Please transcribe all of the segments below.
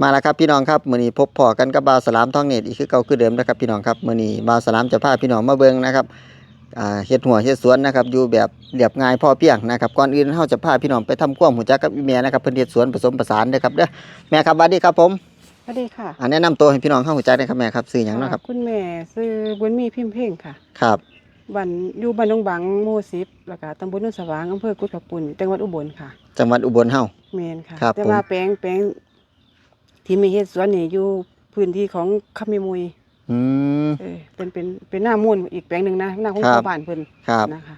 มาแล้วครับพี่น้องครับมื้อนี้พบพอกันกับบ่าวสลามทองเน็ตอีกคือเก่าคือเดิมนะครับพี่น้องครับมื้อนี้บ่าวสลามจะพาพี่น้องมาเบิ่งนะครับอ่าเฮ็ดหัวเฮ็ดสวนนะครับอยู่แบบเรียบง่ายพอเพียงนะครับก่อนอื่นเฮาจะพาพี่น้องไปทำความรู้จักกับอีแม่นะครับเพิ่นเฮ็ดสวนผสมผสานเด้อครับเด้อแม่ครับสวัสดีครับผมสวัสดีค่ะอ่าแนะนำตัวให้พี่น้องเฮารู้จักได้ครับแม่ครับชื่อหยังเนาะครับคุณแม่ซื้อบุญมีพิมพ์เพ่งค่ะครับบ้านอยู่บ้านดงบังหมู่สิบแล้วก็ตำบลนุ่นสว่างอำเภอกุดกระปุ่นจังหวัดอุบลค่ะ จังหวัดอุบลเฮา แมนค่ะ ครับแต่ว่าผม แปลงแปลง ที่มีเฮ็ดสวนนี่อยู่พื้นที่ของคำมีมุยอืม เออเป็นเป็นเป็นหน้ามูลอีกแปลงหนึ่งนะหน้าของครับ ชาวบ้านเพิ่นครับ นะคะ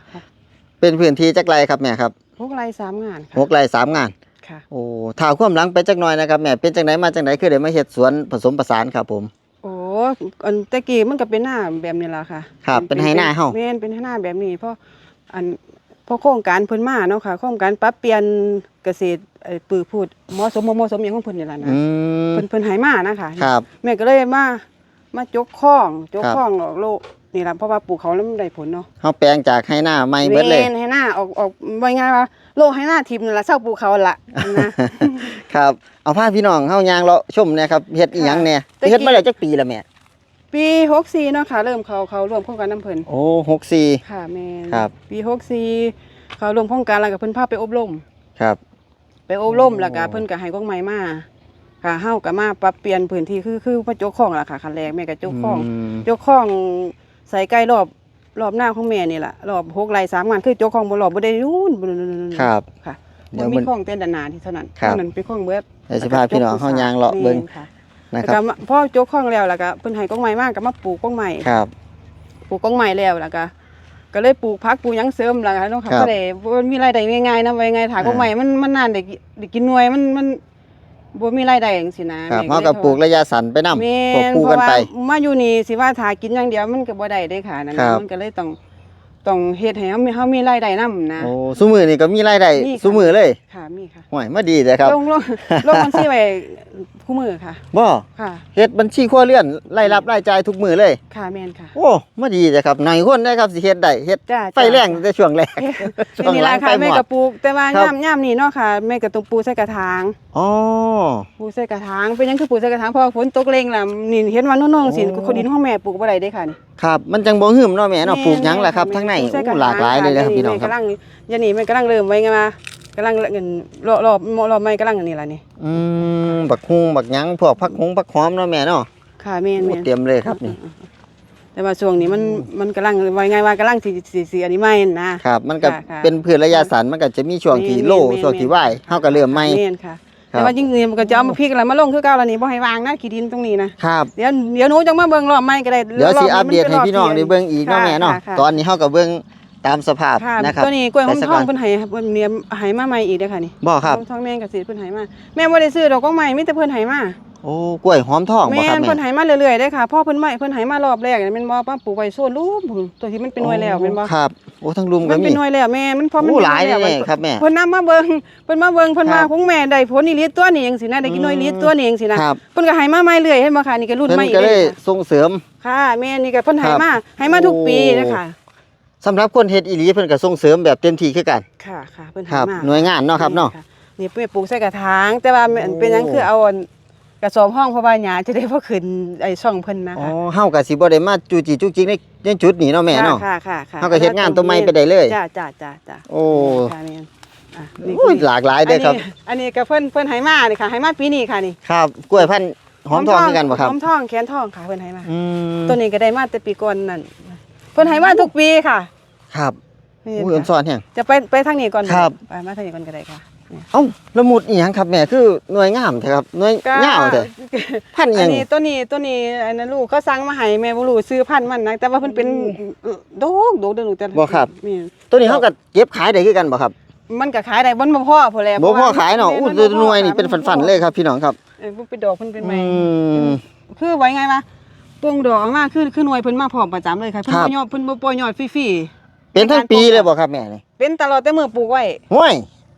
เป็นพื้นที่จักไรครับแม่ครับพวกไรสามงานค่ะหกไร่สามงาน ค่ะ โอ้ถ้าความหลังไปจักหน่อยนะครับแม่เป็นจังไดมาจังไดคือได้มาเฮ็ดสวนผสมผสานครับผม โอ้อันแตะกี้มันก็เป็นหน้าแบบนี้ล่ะค่ะครับเป็นให้หน้าเฮ้า แม่นเป็นให้หน้าแบบนี้เพราะอันเพราะโครงการเพิ่นมาเนาะค่ะ โครงการปรับเปลี่ยนเกษตร เอ่อปือพูดเหมาะสมบ่เหมาะสมอย่างของเพิ่นนี่ล่ะนะอืม เพิ่นเพิ่นให้มานะคะครับ แม่ก็เลยมามาจกข้องจกครับ ข้องโลกนี่ล่ะเพราะว่าปลูกเขาแล้วมันได้ผลเนาะเฮาแปลงจากให้หน้าใหม่เบิดเลย นให้หน้าออกออกว่าง่ายว่าโลกให้หน้าทิมนั่นล่ะเศร้าปลูกเขาละนะครับ เอาพาพี่น้องเฮายางเลาะชมเนะครับเฮ็ดอีหยังเนี่ยเฮ็ดมาแล้วจักปีล้วแม่ ปี64เนาะค่ะเริ่มเขาเขาร่วมโครงการน้ำเพิ่น โอ้64 ค่ะแม่นครับ ปี64เขาร่วมโครงการแล้วก็เพิ่นพาไปอบรม ครับ ไปอบรมโอ้แล้วก็เพิ่นก็ให้กองไม้มาค่ะเฮาก็มาปรับเปลี่ยนพื้นที่คือคือมาจกข้องล่ะค่ะคันแรกแม่ก็จกข้องมจกข้องใส่ไก่รอบรอบหน้าของแม่นี่ล่ะรอบหกไร่สามงานคือจกข้องบ่รอบบ่ได้นู่นบ่นู่นๆๆๆครับค่ะเดี๋บ่ยวมีมันข้องเต้นด้านหน้าที่เท่านั้นครับเท่านั้นเป็นข้องเบิดเดี๋ยวสิพาพี่น้องเฮายางเลาะเบิ่งแม่ค่ะนะแล้วคก็รับมาพอจกข้องแล้วแล้วก็เพิ่นให้กองไม้มาก็มาปลูกกองไม้ครับปลูกกองไม้แล้วแล้วก็ ก็เลยปลูกผักปลูกหยังเสริมแล้วค่ะเนาะค่ะครับบ่ได้บ่มีรายได้ง่ายๆนะไว้ง่ายถ้ากองไม้มันมันนานได้กิได้กินหน่วยมันมันบ่มีรายได้จังซี่นะครับแม่เฮาก็ลยปลูกระยะสั้นไปนำแม่ควบนคู่เพกันราะว่าไป มาอยู่นี่สิว่าถ้ากินอย่างเดียวมันก็บ่ได้เด้ค่ะนั่นครัน่ะบ มันก็เลยต้อง ต้องเฮ็ดให้เฮามีเฮามีรายได้นํนะ โอ้ซุมื้อนี่ก็มีรายได้มีค่ะ ซุมื้อเลยค่ะมีค่ะห่วยมาดีเลยครับลงลงลงบัญชีไว้คู่มือค่ะ บ่ค่ะ เฮ็ดบัญชีครัวเรือนรายรับรายจ่ายทุกมื้อเลย ค่ะแม่นค่ะ โอ้มาดีเลยครับหน่อยคนได้ครับสิเฮ็ดได้เฮ็ดจ้าไฟแรงแต่ช่วงแรก ช่วงนี่หลัล่ะงไฟค่ะหมแม่ดก็ปลูกแต่ว่าครับยามยามนี้เนาะค่ะแม่ก็ต้องปลูกใส่กระถาง อ๋อปลูกใส่กระถางเป็นหยังคือปลูกใส่กระถางเพราะว่าฝนตกเร่งล่ะนี่เห็นว่าน้องๆสิโอ้ คนดินของแม่ปลูกบ่ได้เด้ค่ะนี่ ครับมันจังบ่หึมเนาะแม่เนาะปลูกหยังล่ะครับทั้งในปลูกใส่กระโอ้ถงหลากหลายเลยนะครับพี่น้องครับแม่กำลังยานี่แม่กำลังเริ่มไว้ไงมากำลังเงินรอบรอบรอบไม้กำลังอันนี้ล่ะนี่อืมบักฮุงบักหยังพวกผักหงผักหอมเนาะแม่เนาะค่ะแม่นโอ้แม่นเตรียมเลยครับนี่แต่ว่าช่วงนี้มันมันกำลังไว้ไงว่ากำลังสิสิสิอันนี้ไม่นะครับ มันก็ค่ะค่ะเป็นพืชระยะสั้นมันก็จะมีช่วงที่แม่นโลแม่นช่วงที่แม่นว่ายเฮาก็เริ่มใหม่ แม่นค่ะครับ แต่ว่าจริงๆมันก็จะเอามาพริกอะไรมาลงคือเก่าแล้วนี่บ่ให้วางนะขี้ดินตรงนี้นะครับเดี๋ยวเดี๋ยวหนูจังมาเบิ่งรอบใหม่ก็ได้เดี๋ยวสิรบอัปเดตให้พี่น้องได้เบิ่งอีกเนาะแม่เนาะค่ตอนนี้เฮาก็เบิ่งตามสภาพค่ะนะครับตัวนี้กล้วยหอมไปสักทองวันเพิ่นให้เพิ่นเนียมให้มาใหม่อีกเด้อค่ะนี่บ่ครับหอมทองแม่งเกษตรเพิ่นให้มาแม่บ่ได้ซื้อดอกก็ใหม่มีแต่เพิ่นให้มา โอ้กล้วยหอมทองบ่แม่ครับนแม่เพิ่นให้มาเรื่อยๆเด้อค่ะพ่อเพิ่นใหม่เพิ่นให้มารอบแรกนี่แม่นบ่ป้าปลูกไว้โซนรูปตัวที่มันเป็นหน่วยแล้วแม่นบ่ครับ โอ้ทั้งรุมมัก็นมีเป็นหน่วยแล้วแม่มันพอมันโอ้เป็นหลายน่วเลยแวครับแม่ เพิ่นนำมาเบิ่งเพิ่นมาเบิ่งเพิ่นว่าครับของแม่ได้ผลอีหลีตัวนี้จังซี่นะได้กินหน่วยอีหลีตัวนี้จังซี่นะครับ เพิ่นก็ให้มาใหม่เรื่อยเห็นบ่ค่ะนี่ก็รุ่นเพิ่นใหม่อีก็กเลเลยยส่งเสริม ค่ะแม่นี่ก็เพิ่นให้ครับมาให้มาทุกปีนะคะสำหรับคนเฮ็ดอีหลีเพิ่นก็ส่งเสริมแบบเต็มที่คือกัน ค่ะค่ะเพิ่นคให้รับมาหน่วยงานเนาะครับเนาะ นี่ไปปลูกใส่กระถางแต่ว่ามันโอ้เป็นหยังคือเอาอัน กระสอบห้องเพราะว่าหญ้าจะได้บ่ขึ้นไอ้ช่องเพิ่นนะอ๋อคะเฮาก็สิบ่ได้มาจูจีจุกจิกในในจุดนี้เนาะแม่เนาะ ค่ะค่ะค่ะเฮาก็เฮ็ดงานตัวใหม่ไปได้เลย จ้าจ้าจ้าจ้าโอ้ค่ะแม่นอะนี่โอ้ยหลากหลายเด้อครับ อันนี้อันนี้ก็เพิ่นเพิ่นให้มานี่ค่ะให้มาปีนี้ค่ะนี่ครับกล้วยพันธุ์หอมทองคือกันบ่ครับ หอมทองแขนทองค่ะเพิ่นให้มา อืมตัวนี้ก็ได้มาแต่ปีก่อนนั่นเพิ่นให้มาทุกปีค่ะครับนี่อุ้ยอันค่ะซ่อนแฮง จะไปไปทางนี้ก่อนครับ ไปมาทางนี้ก่อนก็ได้ค่ะนี่ เอ้าละมุดอีหยังครับแม่คือหน่วยงามแท้ครับหน่วยยาวแท้พันธุ์อีหอัยันงนี้ตัวนี้ตัวนี้อันนั้นลูกเขาสั่งมาให้แม่บ่รู้ซื้อพันธุ์มันนะแต่ว่าเพิ่นเป็นโดกโดกเด้อลูกแต่บ่ครับนี่ตัวนี้เฮาก็เก็บขายได้คือกันบ่ครับมันก็ขายได้บ่บ่พอพุ่นแหละบ่พอขายเนาะแม่อู้มัตัวบ่พอหน่วยนี่ค่ะเป็นฟันๆเลยครับพี่น้องครับเออเป็นดอกเพิ่นเป็นอืไม้มคือไว้ไงวะปวงดอกออกมาคือคือหน่วยเพิ่นมาพร้อมประจำเลยค่ะเพิ่นครับ บ่ยอดเพิ่นบ่ปล่อยยอดฟรีเป็นทั้งปีเลยบ่ครับแม่นี่ๆเป็นตลอดแต่มื้อปลูกไว้ห้วย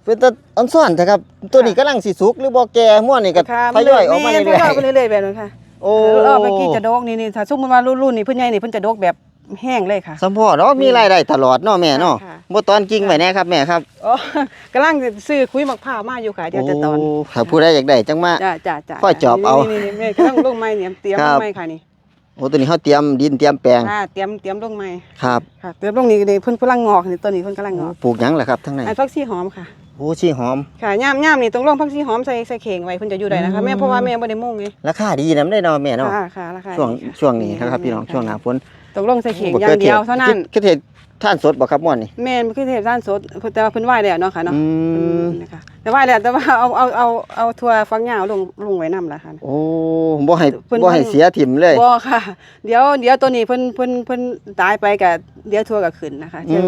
เป็นตะอันซ่อนแท้ครับ ตัวนี้กำลังสิสุกหรือบ่แก่ม่วนนี่ก็ค่ะทยอยออกมาเรื่แทยอยอยไปเรื่อยๆแบบนั้นค่ะๆโอ้เออเมื่อกี้จะดกนี่นี่ถ้าสมมุติว่ารุ่นๆนี่เพิ่นใหญ่นี่เพิ่นจะดกแบบแห้งเลยค่ะสัมพอเนาะมีรายได้ตลอดเนาะแม่เนาะค่ะบ่ตอนกิ่งไว้แน่ครับแม่ครับอ๋อกำลังซื้อคุยมะพร้าวมาอยู่ค่ะเดี๋ยวจะตอนโถ้าผู้ใดอยากได้จังมาจ้าจ้าจ้าค่อยจอบเอานี่นี่นี่กำลังลงไม้เนี่ยเตรียมคลรับงไม้ค่ะนี่โอ้ตัวนี้เฮาเตรียมดินเตรียมแปลงค่ะเตรียมเตรียมลงไม้ครับค่ะเตรียมลงนี่นี่เพิ่นกำลังงอกนี่ต้นนี้เพิ่นกำลังงอกปลูกหยังล่ะครับทั้งในอันฟักซี่หอมค่ะ โอ้ชีหอม ค่ะย่ามย่ามนี่ต้องลงฟักซี่หอมใส่ใส่เข่งไว้เพิ่นจะอยู่ได้นะคะอืมแม่เพราะว่าแม่บ่ได้มุ่งไงราคาดีนำได้เนาะแม่เนาะค่ะค่ะราคาช่วงดีค่ะช่วงนี้นะครับพี่น้องช่วงหน้าฝนต้องลงใส่เข่งอย่างเดียวเท่านั้นคือเทศท่านสดบ่ครับม่วนนี่แม่นคือเทพด้านสดแต่ว่าเพิ่นไหว้แล้วเนาะค่ะเนาะอืมนะคะแต่ไหว้แล้วแต่ว่าเอาเอาเอาเอาถั่วฟักยาวลงลงไว้นํล่ะค่ะโอ้บ่ให้เพิ่นบ่ให้เสียถิ่มเลยบ่ค่ะ เดี๋ยวเดี๋ยวตัวนี้เพิ่นเพิ่นเพิ่นตายไปก็เดี๋ยวถั่วก็ขึ้นนะคะอืเดี๋ยว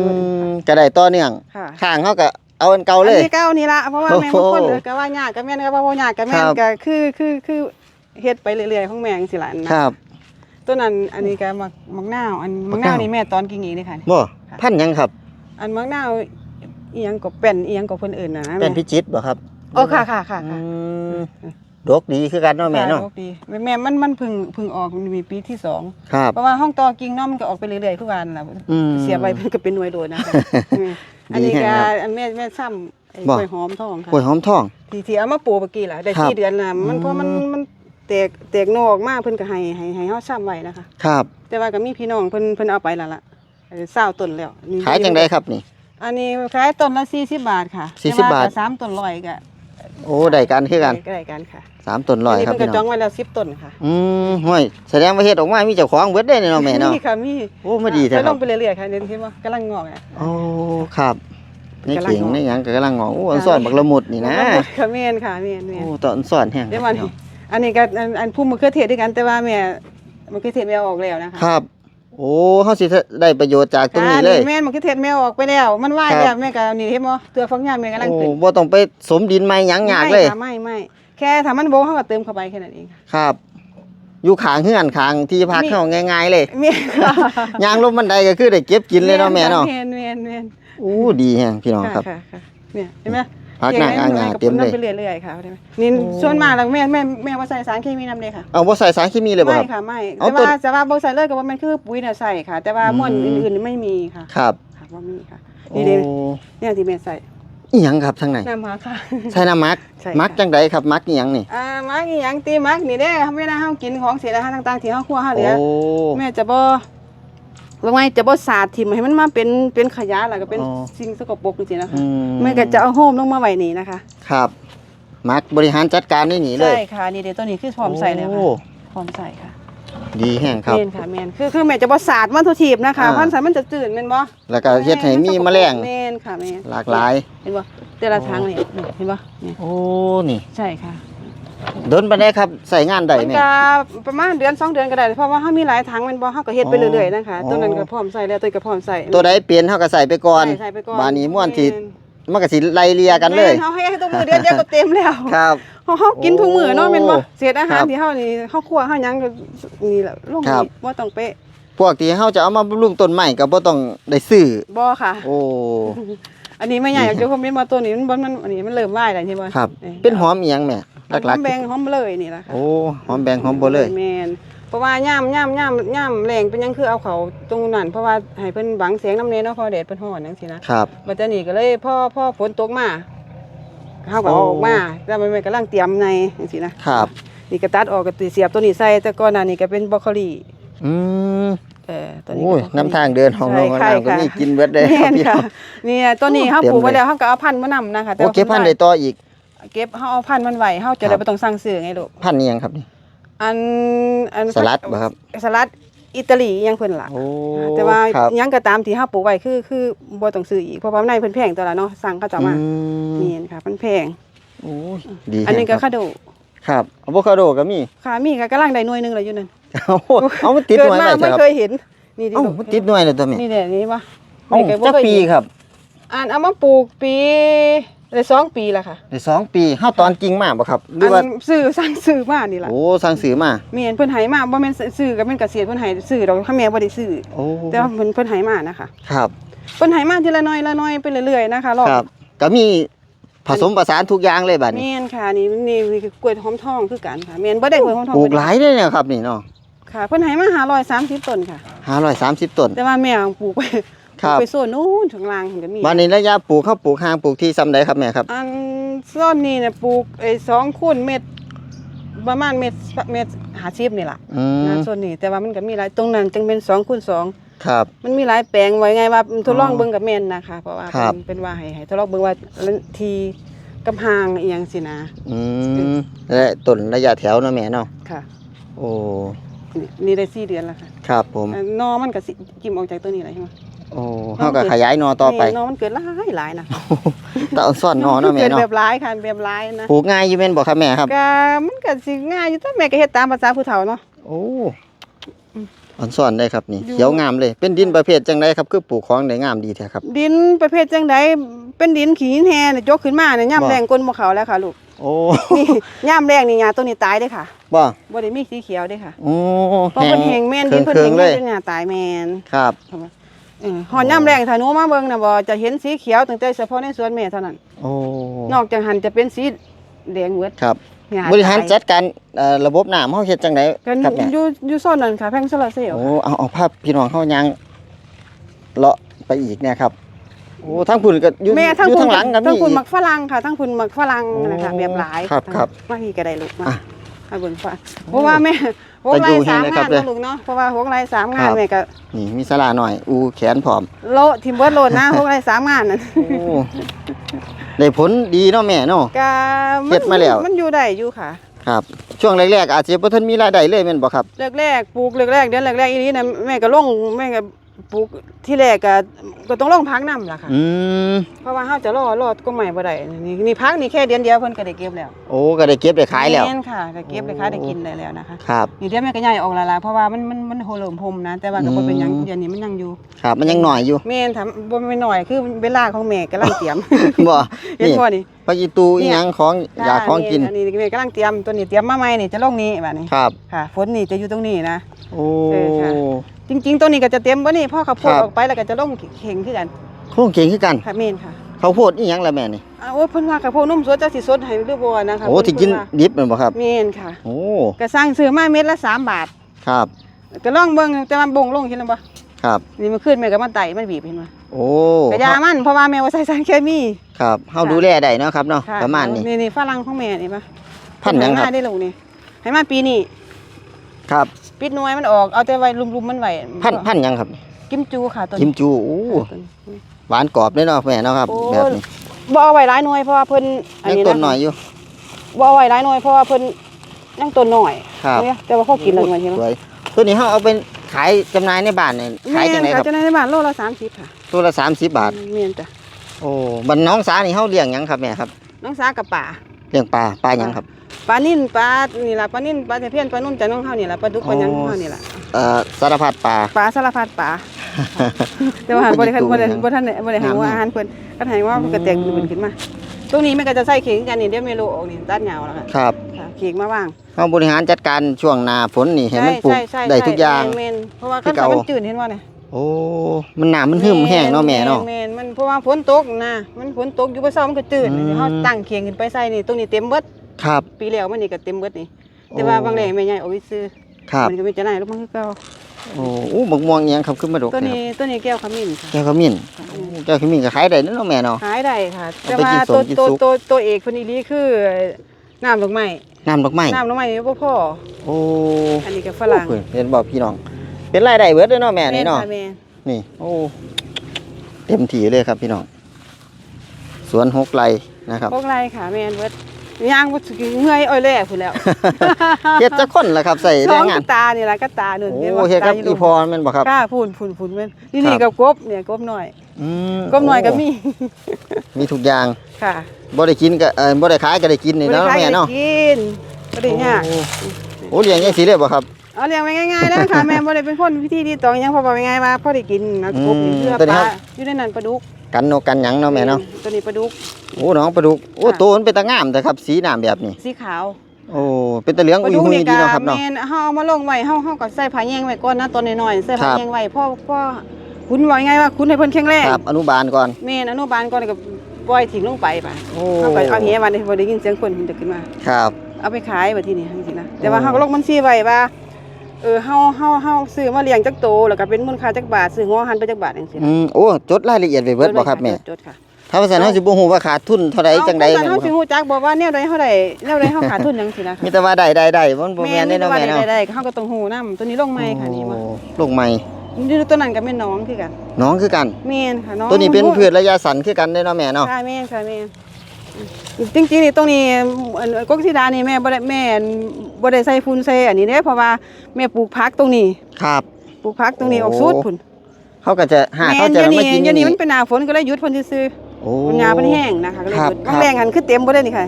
มก็ได้ต่อเนื่องค่ะข้างเฮาก็ เอาอันเก่าเลยอันนี้เก้านี่ละเพราะว่าแม่งโอ้บางโหคนเออก็ว่ายากก็แม่นก็ว่าบ่ยากก็แม่นครับก็คือคือคือเฮ็ดไปเรื่อยๆของแม่งสิล่ะนะครับตัวนั้นอันนี้ก็มักมักนาวอันมักนาวมักนาวนี่แม่ตอนกิ่งอีกนี่ค่ะบ่พันหยังครับ อันมักนาวอีหยังก็เป็นอีหยังก็เพิ่นอื่นน่ะนะเป็นแม่พิจิตรบ่ครับโอ้ค่ะค่ะค่ะอืค่ะม ดกดีคือกันเนาะแม่เนาะค่ะโชคดีแม่แม่มันมันเพึ่งเพึ่งออกมันมีปีที่สองครับ เพราะว่าห้องตอกิ่งเนาะมันก็ออกไปเรื่อยๆคือกันล่ะอืม เสียไปเพิ่นก็เป็นหน่วยโดยนะคะอืมอันนี้ดีแฮะก็ครับอันแม่แม่ซ้ำไอ้บ่ กล้วยหอมทองค่ะกล้วยหอมทอง ที่ที่เอามาปลูกเมื่อกี้ล่ะได้ครับสี่เดือนน่ะมันอืมเพราะมันมันแตกแตกหนอออกมาเพิ่นก็ให้ให้ให้เฮาซ้ำไว้นะคะ ครับ แต่ว่าก็มีพี่น้องเพิ่นเพิ่นเอาไปแล้วล่ะเออ20ต้นแล้วนี่ขายจังไดครับนี่ อันนี้ขายต้นละ40บาทค่ะ40แต่ว่บาท ก็สามต้นร้อยก็โอ้ได้กันคือกัน ได้กันค่ะ สามต้นร้อยอันนี้ครับเพิ่นก็พี่จน้อองงไว้แล้ว10ต้นค่ะอืมห้วยแสดงว่าเฮ็ดออกมามีเจ้าของเบิดได้เนาะแม่เนาะมีค่ะมีโอ้มาดีแท้ไปคลรับงไปเรื่อยๆค่ะเดี๋ยวที่ว่ากำลังงอกอะโอ้ครับนี่กำลังเข่งงอกนี่หยังก็กำลังงอกโอ้อันซ่อนบักละมุดนี่นะค่ะแม่นค่ะแม่นแม่นโอ้ตอนซ่อนแห้งเดี๋ยวมันอันนี้ก็อันอันผู้มะเขือเทศด้วยกันแต่ว่าแม่มะเขือเทศแม่เอาออกแล้วนะคะครับโอ้เฮาสิได้ประโยชน์จากตรงนี้เลยอ่าแม่นมะเขือเทศแม่เอาออกไปแล้ว มันว่ายครับแล้วแม่ก็เอานี่เห็นบ่ตัวฟักยามแม่กำลังโอ้ขึ้นบ่ต้องไปสมดินใหม่หยังยากเลยไม่ค่ะไม่ไม่ แค่ถ้ามันโบกเฮาก็เติมเข้าไปแค่นั้นเองค่ะ ครับอยู่ข้างเฮือนข้างที่พักมี เฮาง่ายๆเลยแม่ค่ะย่างลงบันไดก็คือได้เก็บกินเลยเนาะแม่เนาะแม่นแม่นแม่นโอ้ดีแฮงพี่น้องครับค่ะค่ะเนี่ยเห็นไหมพักหน้าอ่างาเต็มเลย ไปเรื่อยๆค่ะได้ไหมนี่โอ้ ส่วนมากแล้วแม่แม่แม่ว่าใส่สารเคมีนำเลยค่ะ เอาบ่ใส่สารเคมีเลยบ่ไม่ครับ ค่ะไม่เอาแต่ต้นว่าแต่ว่าบ่ใส่เลยก็ว่ามันคือปุ๋ยน่ะใส่ค่ะ แต่ว่าอืม ม่วนอื่นๆไม่มีค่ะครับค่ะบ่มีค่ะโอ้นี่เด้เนี่ยที่แม่ใส่ อีหยังครับทางไหนน้ำหมาค่ะใส่น้ำมักใช่ค่ะ มักจังไดครับมักอีหยังนี่อ่ามักอีหยังตีมักนี่เด้เวลาเฮากินของเสียอาหารต่างๆที่เฮาคั่วเฮาเหลือโอ้แม่จะบ่ว่าไงจะบ่สาดทิ่มให้มันมาเป็นเป็นขยะแล้วก็เป็นอ๋อสิ่งสกปรกจังซี่นะคะอืแม่ก็จะเอาโฮมลงมาไว้นี่นะคะ ครับ มักบริหารจัดการได้หนีเลยใช่ค่ะนี่เด้ตัวนี้คือพร้อมใส่แล้วโอ้ค่ะพร้อมใส่ค่ะ ดีแห้งครับ แม่นค่ะแม่นคือคือแม่จะบ่สาดมันทุกทีบนะคะอ่า พันธุ์สายมันจะจืดแม่นบ่แล้วก็เฮ็ดให้มีแมลงแม่นค่ะแม่นหลากหลาย เห็นบ่แต่ละทางนี่นี่เห็นบ่นี่โอ้นี่ใช่ค่ะโดนปานใดครับใส่งานได้มันแม่ ก็ประมาณเดือนสองเดือนก็ได้เพราะว่าเฮามีหลายถังแม่นบ่เฮาก็เฮ็ดไปอ๋อเรื่อยๆนะคะอ๋อ ตัวนั้นก็พร้อมใส่แล้วตัวนี้ก็พร้อมใส่ ตัวใดเปลี่ยนเฮาก็ใส่ไปก่อนใส่ใส่ไปก่อนบานนี้ม่วนสิแมัน ก็สิไล่เลียกันเลยแม่เฮาให้ตัวมือเดียวเดียวก็เต็มแล้วครับเฮาเฮากินทุกมื้อเนาะแม่นบ่โอ้เศษอาหาครรับที่เฮานี่เฮาคั่วเฮาหยังก็นี่แหละลงครับนี่บ่ต้องเป๊ะพวกที่เฮาจะเอามาบำรุงต้นไม้ก็บ่ต้องได้ซื้อบ่ค่ะ โอ้อันนี้ไม่ใหญ่อยากจะคอมเมนต์มาตัวนี้มันบ่มันอันนี้มันเริ่มไหว้แล้วใช่บ่ครับนี่เป็นหอมอีหยังแม่หลัหลักกๆแบงหอมเลยนี่แหละค่ะๆโอ้หอมแบงหอมบ่เลยแม่น เพราะว่าย่ามย่ามย่ามย่ามแรงเป็นหยังคือเอาเขาตรงนั้นเพราะว่าให้เพิ่นบังเสียงน้ำเนยเนาะเพอแดดเพิ่นฮ้อนจังซี่นะครับ บัดเดี๋ยวนี้ก็เลยพอพอฝนตกมาเฮาก็เอาออกมาแล้วมันมันกำลังเตรียมในจังซี่นะครับ นี่ก็ตัดออกก็ตีเสียบตัวนี้ใส่แต่ก่อนหน้านี้ก็เป็นบรอกโคลีอืมเออตัวนี้โอ้ยก็บรอกโคลี น้ำทางเดินของน้องใช่น้ำก็ค่ะมีกินเบิดได้คแม่รับนพี่น้ค่ะอง เนี่ยตัวนี้เฮาเตรียมปลูกไว้เลย แล้วเฮาก็เอาพันธุ์มานำนะคะโอ้ว่าเก็บพันธุ์ได้ต่ออีก เก็บเฮาเอาพันธุ์มันไว้เฮาจะครัได้บบ่ต้องสั่งซื้อไงลูกพันธุ์นี้ยังครับนี่ อันอันสลัดบ่ครับสลัดอิตาลีอิหยังเพิ่นล่ะโอ้แต่ว่าครับอิหยังก็ตามที่เฮาปลูกไว้คือคือบ่ต้องซื้ออีกเพราะว่าในเพิ่นแพงตัวละเนาะสั่งเขาเจะมาอืมนี่ค่ะเพิ่นแพงโอ้ยดีอันนี้ก็แฮงคคารับโดครับอะโวคาโดก็มีค่ะมีก็กำลังได้หน่วยหนึงแล้วอยู่นั่นเอาเอามันติดหน่วยเกิดไว้มาใช่ไม่ครับเคยเห็นนี่ดิเอ้าลูกมันติดหน่วยเลยตัวแม่นี่แหละนี่บ่เอ้าไม่เคยบ่จักเคยปีเห็นครับอันเอามาปลูกปี ได้สองปีแล้วค่ะได้สองปีเฮาตอนกิ่งมาบ่ครับหรือว่าอันซื้อสั่งซื้อมานี่ล่ะโอ้สั่งซื้อมาแม่นเพิ่นให้มาบ่แม่นซื้อก็แม่นเกษตรเพิ่นให้ซื้อดอกถ้าแม่บ่ได้ซื้อโอ้แต่ว่าเพิ่นเพิ่นให้มานะคะ ครับเพิ่นให้มาทีละน้อยละน้อยไปเรื่อยๆนะคะรอบครับก็มีผสมผสานทุกอย่างเลยบัดนี้แม่นค่ะนี่นี่คือกล้วยหอมทองคือกันค่ะแม่นบ่ได้กล้วยหอมทองปลูกหลายเลยเนี่ยครับนี่เนาะค่ะเพิ่นให้มา530ต้นค่ะ530ต้นแต่ว่าแม่ปลูกไป ครับ ไปโซนนู้นถึงล่างถึงจะมีวันนี้ระยะปลูกเขาปลูกห่างปลูกที่ซ้ำใดครับแม่ครับ อันซ่อนนี่เนี่ยปลูกไอ้สองคูณเม็ดประมาณเม็ดเม็ดหาชิบนี่ล่ะอืนะมส่วนนี้แต่ว่ามันก็มีหลายตรงนั้นจึงเป็นสองคูณสองครับ มันมีหลายแปลงไว้ไงว่าทดลองอ๋อเบิ่งกับแม่นนะคะ เพราะว่าครับ เป็นเป็นว่าให้ให้ทดลองเบิ่งว่าทีกำหางอีหยังสินะ อืมและต้นระยะแถวเนาะแม่เนาะค่ะโอ้นี่นี่ได้สี่เดือนแล้วค่ะครับผมอ่านอมันก็สิจิ้มออกจากตัวนี้แหละใช่ไหม โอ้เฮาก็ขยายหนอต่อไปนี่นอมันเกิดหลายหลายนะตาเอาซ่อนหนอเนาะแม่เกิดเนาะแบบหลายค่ะแบบหลายนะปลูกง่ายอยู่แม่นบ่ครับแม่ครับก็มันก็สิง่ายอยู่แต่แม่ก็เฮ็ดตามภาษาผู้เฒ่าเนาะโอ้อันซ่อนได้ครับนี่อยู่เขียวงามเลย เป็นดินประเภทจังไดครับคือปลูกของได้งามดีแท้ครับ ดินประเภทจังใดเป็นดินขี้หินแห่เนี่ยยกขึ้นมาเนี่ยย่ำบ่แรงก้นบ่เขาแล้วค่ะลูกโอ้นี่ย่ำแรงนี่หญ้าตัวนี้ตายเด้อค่ะบ่บ่ได้มีสีเขียวเด้อค่ะโอ้เพราะเพิ่นแห้งแม่นดินเพิ่นเคืแห้องงๆแม่เลนยเป็นหญ้าตายแม่นครับ เออหอนย่ำแรงถ้าหนูมาเบิ่งน่ะบ่จะเห็นสีเขียวตั้งแต่เฉพาะในสวนแม่เท่านั้น โอ้นอกจากหันจะเป็นสีแดงเบิดครับ หญ้าบริหารตายจัดการเอ่อระบบน้ำเฮาเฮ็ดจังไดกันครับแม่อยู่อยู่โซนนั้นค่ะแพงโซลาร์เซลล์โอ้เอาเอาภาพพี่น้องเฮายังเลาะไปอีกเนี่ยครับ โอ้ทั้งพุ่นก็อยู่แม่ทั้งอยู่คุณทางหลังก็ทั้มีงคุณอีก มักฝรั่งค่ะทั้งคุณมักฝรั่งนะคะโอ้แบบหลายครับครับมาพี่ก็ได้ลูกมาอะ มาเบิ่งฟ้าเพราะว่าแม่ หกไปไรดูสามเห็นเลยคงารันบเลยเนาะลูกเนาะเพราะว่าหกไรสามงาคนรับ แม่ก็นี่มีสลาหน่อย อูแขนผอม โลทิมเบิร์ดโลดนะ หกไรสามงานนั่นโอ้ได้ผลดีเนาะแม่เนาะ ก็เฮ็ดมาแล้ว มันอยู่ได้อยู่ค่ะครับ ช่วงแรกๆอาจจะบ่ทันมีรายได้เลยแม่นบ่ครับ แรกๆปลูกแรกๆเดือนแรกๆอีนี้นะแม่ก็ลงแม่ก็ ปลูกที่แรกก็ก็ต้องลงพักน้ำล่ะค่ะ อืมเพราะว่าเฮาจะรอรอก็ใหม่บ่ได้นี่นี่พักนี่แค่เดือนเดียวเพิ่นก็ได้เก็บแล้วโอ้ก็ได้เก็บได้ขายแล้ว แม่นค่ะก็เก็บได้ขายได้กินได้แล้วนะคะครับ นี่เดี๋ยวแม่ก็ย้ายออกและล่ะเพราะว่ามันมันมันโหเริ่มพรมนะ แต่ว่าก็บ่เป็นหยังอืม เดี๋ยวนี้มันยังอยู่ครับ มันยังหน่อยอยู่ แม่นทำบ่แม่นหน่อยคือเวลาของแม่กำลังเตรียม บ่เห็นนี่บ่นี่พระอีตูอีหยังของอยากของกินอันนี้แม่กำลังเตรียมตัวนี้เตรียมมาใหม่นี่จะลงนี้บัดนี้ ครับ ค่ะฝนนี่จะอยู่ตรงนี้นะ โอ้เออค่ะ จริง ๆตัวนี้ก็จะเต็มบ่นี่พ่อเขาโพดครับออกไปแล้วก็จะลงเข่งคือกันโครงเก่งคือกัน ค่ะแม่นค่ะข้าวโพดอีหยังล่ะแม่นี่อ่าโอ้เพิ่นว่าข้าวโพดนุ่มสดจักสิสดให้หรือบ่นะคะโอ้ที่กินเพิ่ว่าดิบแม่นบ่ครับแม่นค่ะโอ้ก็สร้างซื้อมาเม็ดละสามบาท ครับก็ลองเบิ่งแต่มันบ่งลงเห็นแล้วบ่ครับ นี่มันขึ้นแม่ก็มันไต่มันบีบเห็นบ่โอ้กระยามันเพราะว่าแม่ว่าใส่สารเคมี ครับเฮาค่ะ ดูแลได้เนาะครับเนาะค่ะประมาณนี้นี่นี่ฝรั่งของแม่นี่ปะพันธุ์หยังครับให้มาได้ลูกนี่ให้มาปีนี้ครับ ปิดหน่วยมันออกเอาแต่ไว้ลุมๆมันไว้พันพันธุ์หยังครับกิมจูค่ะตัวกิมนี้จูโอ้ตัวนี้หวานกรอบเลยเนาะแม่เนาะครับโอ้แบบนี้บ่เอาไว้หลายหน่วยเพราะว่าเพิ่นอันยังนี้ต้นนะหน่อยอยู่บ่เอาไว้หลายหน่วยเพราะว่าเพิ่นยังต้นน้อยครับเนี่ยแต่ว่าเขากินแล้วมันใช่ไหมสวยตัวนี้เฮาเอาไปขายจำหน่ายในบ้านนี่ขายจังไดแม่นคค่ะรับจะในบ้านโลละ30ค่ะตัวละ30บาทแม่นจ้ะโอ้บันน้องสานี่เฮาเลี้ยงหยังครับแม่ครับ น้องสากับป่าเลี้ยงปลาปลาหยังครับ ปลานิ่นปลานี่ล่ะปลานิ่นปลาตะเพียนปลานุ่มจันน้องเฮานี่ล่ะปลาดุกปลาหยังของเฮานี่ล่ะเอ่อสารพัดปลา ปลาสารพัดปลาแต่ว่าบริการบริเป็นตู้บริการบริหารว่าอาหารเพิ่นก็ให้ว่ามันก็แตกมันขึ้นมา ตรงนี้มันก็จะใส่เข่งกันนี่เดี๋ยวเมโลออกนี่ตัดเหงาแล้วค่ะครับค่ะเข่งมาว่างเฮาบริหารจัดการช่วงหน้าฝนนี่ให้มันปลูกใช่ใช่ได้ทุกอย่างแม่นๆเพราะว่าคืคัอนเก่ามันจืดเห็นว่าเนี่ยโอ้ มันหนามันหึมแห้งเนาะแม่เนาะแม่นๆมันเพราะว่าฝนตกนะ มันฝนตกอยู่บ่เช้ามันก็จืดอืมเฮาตั้งเข่งขึ้นไปใส่นี่ตรงนี้เต็มเบิด ครับ ปีแล้วมันนี่ก็เต็มเบิดนี่ แต่ว่าบางแหล่แม่ใหญ่เอาไว้ซื้อครับมันก็มีจะได้ลูกมันคือเก่าโอ้โอ้บักม่วงอิหยังครับขึ้นมาดกตัวเนยนี้ตัวนี้แก้วขมิ้นค่ะแก้วขมิ้นโอ้แก้วขมิ้นก็ขายได้เนาะแม่เนาะขายได้ค่ะเอาแต่ไปว่ากินสตัวดกินตัวซุปตัวตัวเอกคนอีหลีคือน้ำดอกไม้น้ำดอกไม้น้ำดอกไม้นี่บ่พอโอ้อันนี้ก็ฝรั่งโอ้เห็นบอกพี่น้อง เป็นรายได้เบิดเด้อเนาะแม่นี่เนาะค่ะแม่นี่ โอ้เต็มที่เลยครับพี่น้องสวนหกไร่นะครับพวกไรค่ะแม่นเบิด ย่างบ่ถึงเมื่อยอ้อยแล่พุ่นแล้วเฮ็ดจักคนล่ะครับใส่สแรองงงานกระตานี่ล่ะกระตาหนึ่งโอ้เฮ็ดกับอีพรแม่นบ่ครับกล้าพูนพูนพูนแม่นนี่ครันี่บกับกบเนี่ยกบหน่อยอืมกบหน่อยก็มีมีทุกอย่างค่ะบ่ได้กินก็เอ่อบ่ได้ขายก็ได้กินนี่เนาะบ่ได้แม่ขายเนาะได้กินบ่ได้ยากโอ้โอ้เลี้ยงจังซี่เลยบ่ครับ เอาเลี้ยงไว้ง่ายๆนะค่ะแม่บ่ได้เป็นคนพิธีดีตองหยังเพราะว่าง่ายๆว่าพอได้กินนะกบนี่อืมเพื่อตัวนี้ปลาครับอยู่ในนั้นปลาดุก กันนกกันหยังเนาะแม่เนาะตัวนี้ปลาดุก โอ้น้องปลาดุกโอ้ค่ะ โตมันเป็นตางามแต่ครับสีน้ำแบบนี้ สีขาวโอ้เป็นตะเหลืองปลาอุ้ยดุกหุยนี่ดีก็เนาะครับเนาะ แม่นเฮาเอามาลงไว้เฮาเฮาก็ใส่ผ้าแยงไว้ก่อนนะตัวน้อยๆใส่ผ้าครับ แยงไว้พ่อพ่อคุณว่าไงว่าคุณให้เพิ่นแข็งแรงครับอนุบาลก่อนแม่นอนุบาลก่อนก็ปล่อยทิ้งลงไปป่ะโอ้เฮาก็เอาเหี้ยมาได้บ่ได้ยินเสียงคนมันจะขึ้นมา ครับ เอาไปขายบัดทีนี้จังซี่นะแต่ว่าโอ้เฮาก็ลงบัญชีไว้ว่า เออเฮาเฮาเฮาซื้อมาเลี้ยงจักโตแล้วก็เป็นมูลค่าจักบาทซื้อหัวหันไปจักบาทจังซี่อืมโอ้จดรายละเอียดไว้เบิดบ่ครับแม่จดค่ะถ้าว่าซั่นเฮาสิบ่ฮู้ว่าขาดทุนเท่าใดจังใดเอาแม่นเฮาบ่คสิรับฮู้จักบ่ว่าแนวใดเฮาได้แนวใดเฮาขาดทุนจังซี่นะมีแต่ว่าได้ได้ได้มันบ่แม่นนี่เด้เนาะว่าแม่เนาะได้ๆๆเฮาก็ต้องฮู้นํตัวนี้ลงไม้ค่ะนี่มาโอ้ลงใหม่นี่ตัวนั้นก็แม่นน้องคือกันน้องคือกันแม่นค่ะน้องตัวนี้เป็นพืชระยะสั้นคือกันเด้เนาะแม่เนาะค่ะแม่นค่ะแม่น จริงๆนี่ตรงนี้อันกกสีดานี่แม่บ่ได้แม่บ่ได้ใส่ฟุ้นใส่อันนี้เด้เพราะว่าแม่ปลูกผักตรงนี้ครับ ปลูกผักตรงนี้อโอ้อกสุดพุ่นเขาก็จะหาแม่เขานจะเดี๋ยวมานี้กินเดี๋ยวนี้มันเป็นหน้าฝนก็เลยหยุดเพิ่นซื่อโอ้ ๆมันหญ้าเพิ่นแห้งนะคะก็เลยครัหบยุดครับ บางแรงหันคือเต็มบ่ได้นี่ค่ะ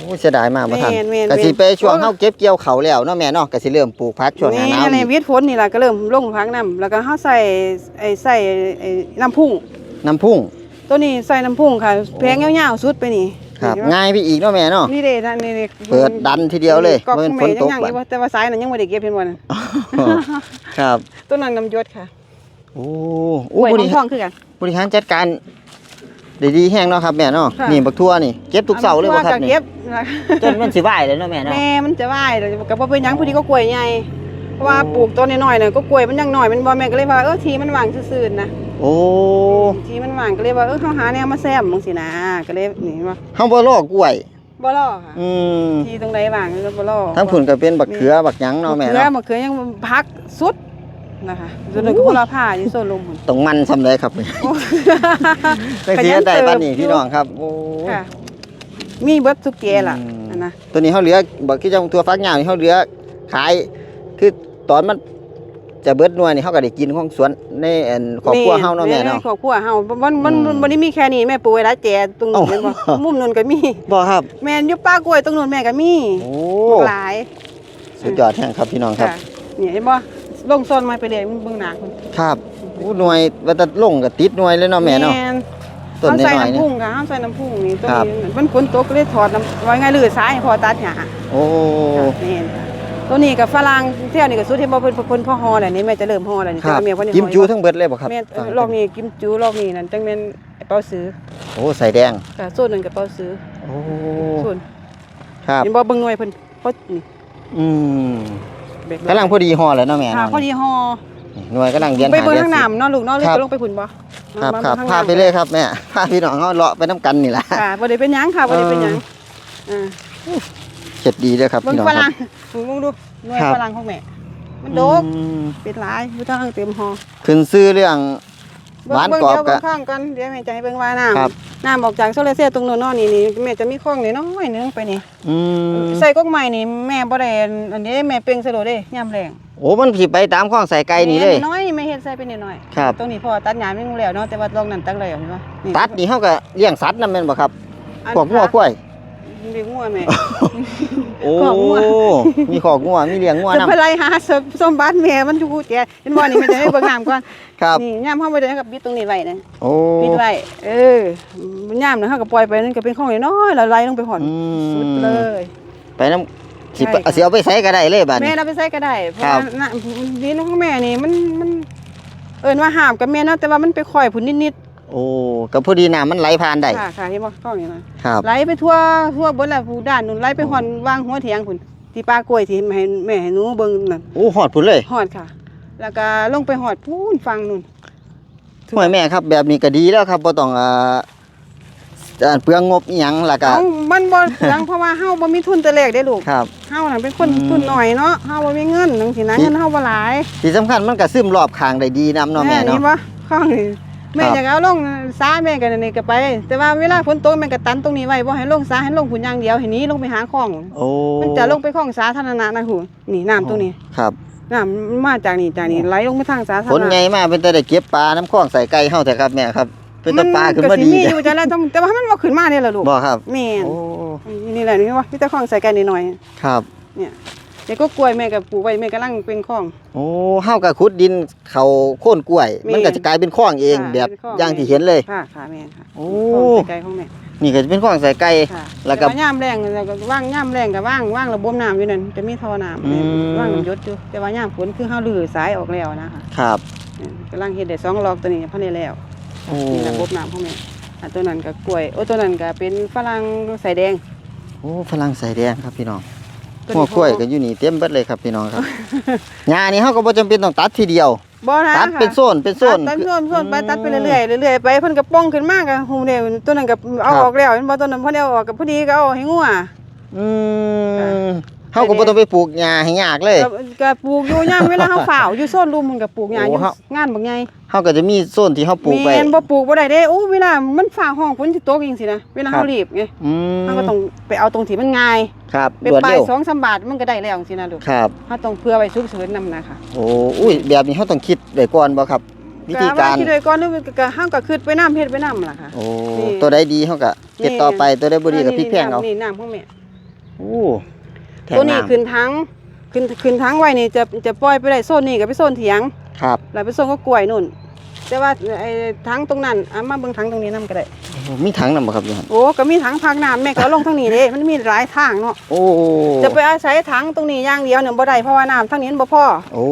โอ้เสียดายมากบ่ทันแม่นแม่นก็สิแม่นไปช่วงเฮาเก็บเกี่ยวเขาวแล้วเนาะแม่เนาะก็สิเริ่มปลูกผักช่วงหน้าหนาวในอีกวิทย์ฝนนี่ล่ะก็เริ่มลงพักน้ำแล้วก็เฮาใส่ไอ้ใส่ไอ้น้ำพุ่ง น้ำพุ่ง ตัวนี้ใส่น้ำพุ่งค่ะแพงยาวๆสุดไปนี่ ครับนี่ว่าง่ายไปอีกเนาะแม่เนาะนี่เด้นะนี่นี่เปิดดันทีเดียวเลยก็เมื่อแม่ฝนตกยังบัอดยู่บ่แต่ว่าสายนั้นยังบ่ได้เก็บเห็นบ่นั่นครับตัวนั้นน้ำยศค่ะโอ้กโอ้ล้วยบขริองหาท้รองคือกันบริหารจัดการได้ดีแห้งเนาะครับแม่เนาะค่ะนี่บักทั่วนี่เก็บทุกเสาร์เลยบ่ครับก็นี่เก็บจนมันสิไหวเลยเนาะแม่เนาะแม่มันจะว่ายเลยก็บ่เป็นหยังผู้ที่ก็กล้วยใหญ่เพราะว่าปลูกต้นน้อยๆน่ะก็กล้วยมันยังน้อยมันบ่แม่ก็เลยว่าเออทีมันว่างซื่อๆนะ โอ้ทีมันว่างก็เลยว่าเออเฮาหาแนวมาแซมจังซี่นะก็เลยนี่ว่าเฮาบ่ลอกกล้วยบ่รอค่ะอืมทีตรงใดว่างก็บ่รอทั้งผุนก็เป็นบักเขือบักหยังเนาะแม่มะเขือเนาะมะเขือยังพักสุดนะคะส่วนนึงก็พลาผ้าอยู่โซนลมพุ่นต้องมันซำเลยครับโอ้จังสิได้ปานนี้พี่น้องครับโอ้ค่ะมีเบิดทุกแกล่ะอืมอันนะตัวนี้เฮาเหลือบักคือจังตัวฟักยาวนี่เฮาเหลือขายคือตอนมัน จะเบิดหน่วยนี่เฮาก็ได้กินของสวนในอันครอบครัวเฮาเนาะแม่เนาะครอบครัวเฮามันมันอืมบ่ได้มีแค่นี้แม่ปลูกไว้หลายแจตรงนู้นเอ้าเห็นบ่มุมนู้นก็มีบ่ครับแม่นอยู่ป้ากล้วยตรงนู้นแม่ก็มีโอ้หลายสุดยอดแท้งครับพี่น้องครับค่ะนี่เห็นบ่ลงโซนมาไปเลยเบิ่งหน้าคุณครับโอ้หน่วยว่าแต่ลงก็ติดหน่วยเลยเนาะแม่เนาะนต้นเฮาใส่น้อยๆน้ำนี่พุ่งค่ะเฮาใส่น้ำพุ่งนี่ตัวครับนี้มันฝนตกก็เลยถอดน้ำไว้ไงลือซ้ายให้พอตัดหญ้าโอ้นี่ค่ะ ตัวนี้กับฝรั่งเที่ยวนี่ก็สุดที่บ่เพิ่นเพิ่นพ่อฮอแล้วนี่แม่จะเริ่มฮอแล้วนี่ครับแต่ว่าแม่บ่ได้ฮอกิมจูทั้งเบิดเลยบ่ครับแม่เอ่อรอบนี้กิมจูรอบนี้นั่นจังแม่นไอ้เป้าซื้อโอ้ใส่แดงค่ะโซนนึงกับเป้าซื้อโอ้โซนครับเห็นบ่เบิ่งหน่วยเพิ่นเพราะนี่อืมแบบกำลังพอดีห่อแล้วเนาะแม่ค่ะเนาะพอดีฮอหน่วยกำลังเวียนไปหาเบิ่งเดือนทางสิบน้ำเนาะลูกเนาะเลยครับก็ลงไปพุ่นบ่ครับมาครับทงพาน้ำไปเลยครับแม่พาพี่น้องเฮาเลาะไปน้ำกันนี่ล่ะค่ะบ่ได้เป็นหยังค่ะบ่ได้เป็นหยังอ่าเจ็ดดีเด้อครับเบิ่งพี่น้องฝครัรั่บง มึงดูหน่วยครับฝรั่งของแม่ มันโดกอืมเป็นหลายอยู่ทางเต็มฮอขึ้นซื้อเรื่อง เบิ่งหวานเบิ่งกรอบเดี๋ยวเบิ่กะงข้างกันเดี๋ยวแม่จะให้เบิ่งว่าน้ำครับน้ำออกจากโซลาร์เซลล์ตรงโน้นเนาะนี่นี่แม่จะมีคลองน้อยๆนึงไปนี่ อืมใส่ก๊อกใหม่นี่แม่บ่ได้อันนี้แม่เป่งสะโดดเด้ยามแรงโอ้มันสิไปตามข้องใส่ไก่นี่เลย แม่น้อยๆแม่เฮ็ดใส่ไปนิดหน่อยครับ ตรงนี้พอตัดหญ้าไม่รู้แล้วเนาะแต่ว่าตรงนั้นตัดแล้วเห็นบ่นี่ตัดนี่เฮาก็เลี้ยงสัตว์นำแม่นบ่ครับอันพวกงัวควาย เลี้ยงงัวแม่โอ้ขอกงัวมีขอกงัวมีเลี้ยงงัวจะนํไปไล่หาสมบัติแม่มันอยู่กูแจเห็นบ่นี่แม่จะให้เบิ่งน้ำก่อนครับนี่ยามเฮาบ่ได้กับบิดตรงนี้ไว้นะโอ้บิดไว้เออมันยามนั้นเฮาก็ปล่อยไปนั่นก็เป็นของน้อยๆแล้วไหลลงไปหอนอืมสุดเลย ไปน้ำสิใช่ค่ะสิเอาไปใส่ก็ได้เลยบัดแม่นี้เราไปใส่ก็ได้เพราะครับว่าน่ะดินของแม่นี่มันมันเอิ้นว่าห้ามกับแม่เนาะแต่ว่ามันไปค่อยพุ่นนิด โอ้ก็พอดีน้ำมันไหลผ่านได้ๆค่ะค่ะเห็นบ่กล้องนี่นะครับไหลไปทั่วทั่วเบิดแล้วผู้ด้านนู้นไหลไปหอนวางหัวเถียงพุ่นที่ป้ากล้วยที่ให้แม่ให้หนูเบิ่งนั่นโอ้หอดพุ่นเลยหอดค่ะ แล้วก็ลงไปหอดพูนฟังนู่นห่วยแม่ครับ แบบนี้ก็ดีแล้วครับบ่ต้องอ่าอ่าเปลืองงบอีหยังล่ะก็เอ้ามันบ่เปลืองเพราะว่าเฮาบ่มีทุนแต่แรกเด้ลูกครับ เฮาน่ะเป็นคนอืมทุนน้อยเนาะเฮาบ่มีเงินจังซี่นะที่ เงินเฮาบ่หลายที่สำคัญมันก็ซึมรอบข้างได้ดีนํเนาะแม่นี่เนาะบ่ข้างนี่ แม่ครับอยากเอาลงซ้าแม่ก็นี่ก็ไป แต่ว่าเวลาฝนตกแม่ก็ตันตรงนี้ไว้บ่ให้ลงซ้าให้ลงพุ่นอย่างเดียวให้หนี้ลงไปหาคลองโอ้มันจะลงไปคลองสาธารณะนะหูนี่น้ำตรงนี้ครับน้ำมันมาจากนี่จากนี่ไหลลงไปทางสาธารผลณะใหญ่มากเป็นแต่ได้เก็บปลาน้ำคลองใส่ไก่เฮาแต่ครับแม่ครับเป็นตะปลาขึ้นมาดีก็สิมีอยู่แต่ละต้องแต่ว่ามันบ่ขึ้นมาเนี่ยล่ะลูกบ่ครับแม่นโอ้นี่แหละนี่ว่ามีแต่ของใส่กันนิดหน่อยครับ เนี่ย เดี๋ยวก็กล้วยแม่กับปลูกไว้แม่กำลังเป็นของ โอ้เฮาก็ขุดดินเข้าโค่นกล้วยแม่มันก็จะกลายเป็นคลองเองค่ะแบบเป็นคลอง อย่างที่เห็นเลย ค่ะค่ะแม่ค่ะโอ้ ของใส่ไก่ของแม่นี่ก็จะเป็นคลองใส่ไก่ ค่ะแล้วก็ต่ย่ามแรงแล้วก็ว่างย่ามแรงก็ว่างว่างระบบน้ำอยู่นั่นจะมีท่อน้ำอืม ว่างน้ำหยศอยู่แต่ว่าย่ามฝนคือเฮาลื้อสายออกแล้วนะคะครับเนี่ยกำลังเฮ็ดได้สองล็อกตัวนี้พันได้แล้วโอ้ นี่ระบบน้ำของแม่อันตัวนั้นก็กล้วยโอ้ตัวนั้นก็เป็นฝรั่งใส่แดง โอ้ฝรั่งใส่แดงครับพี่น้องตตัว หัวนี้กล้วยก็อยู่นี่เต็มเบิดเลยครับพี่น้องครับหญ้านี่เฮาก็บ่จำเป็นต้องตัดทีเดียว บ่นะตัดค่ะเป็นโซนเป็นโซน ตัดเป็นโซนโซนไปตัดไปเรื่อยๆเรื่อยๆไปเพิ่นก็ป้องขึ้นมากอะหูเนี่ยตัวนั้นก็เอาออกแล้วเห็นบ่ตัวนั้นเพิ่นเอาออกกับพอดีก็เอาให้งัวอืม เฮาก็บ่ต้องไปปลูกหญ้าให้ยากเลย ก็ก็ปลูกอยู่ยามเวลาเฮาฝ้าวอยู่โซนลุมมันก็ปลูกหญ้าอโอ้ยู่เฮา งานบักใหญ่เฮาก็จะมีโซนที่เฮาปลูกไว้ แม่นบ่ปลูกบ่ได้เด้อู้เวลามันฝ้าห้องฝนสิตกจังซี่นะเวลาครัเฮาบ รีบไงอืมเฮาก็ต้องไปเอาตรงที่มันง่ายครับไปรวดปลายเร็ว2 3บาทมันก็ได้แล้วจังซี่นะลูกครับ เฮาต้องเผื่อไว้ฉุกเฉินนำนะคะ โอ้อุ้ยแบบนี้เฮาต้องคิดไว้ก่อนบ่ครับ วิธีการ ที่โดยก่อนนึกก็เฮาก็คิดไปน้ำเฮ็ดไปน้ำล่ะค่ะ โอ้นี่ตัวใดดีเฮาก็เก็บต่อไปตัวใดบ่ดีก็พลิกแพงเอานี่น้ำของแม่โอ้แทง ตัวนี้ำขึ้นทั้งขึ้นขึ้นทั้งไว้นี่จะจะปล่อยไปได้โซนนี้กับไปโซนเถียงครับแล้วไปโซนก็กล้วยนู่นแต่ว่าไอ้ทั้งตรงนั้นเอามาเบิ่งทั้งตรงนี้นํก็ได้โอ้มีถังนำบ่ครับอยู่หั่นโอ้ก็มีถังพักน้ำแม่ก็เอาลงทางนี้เด้มันมีหลายทางเนาะโอ้จะไปอาศัยถังตรงนี้อย่างเดียวเนี่ยบ่ได้เพราะว่าน้ำทางนี้มันบ่พอโอ้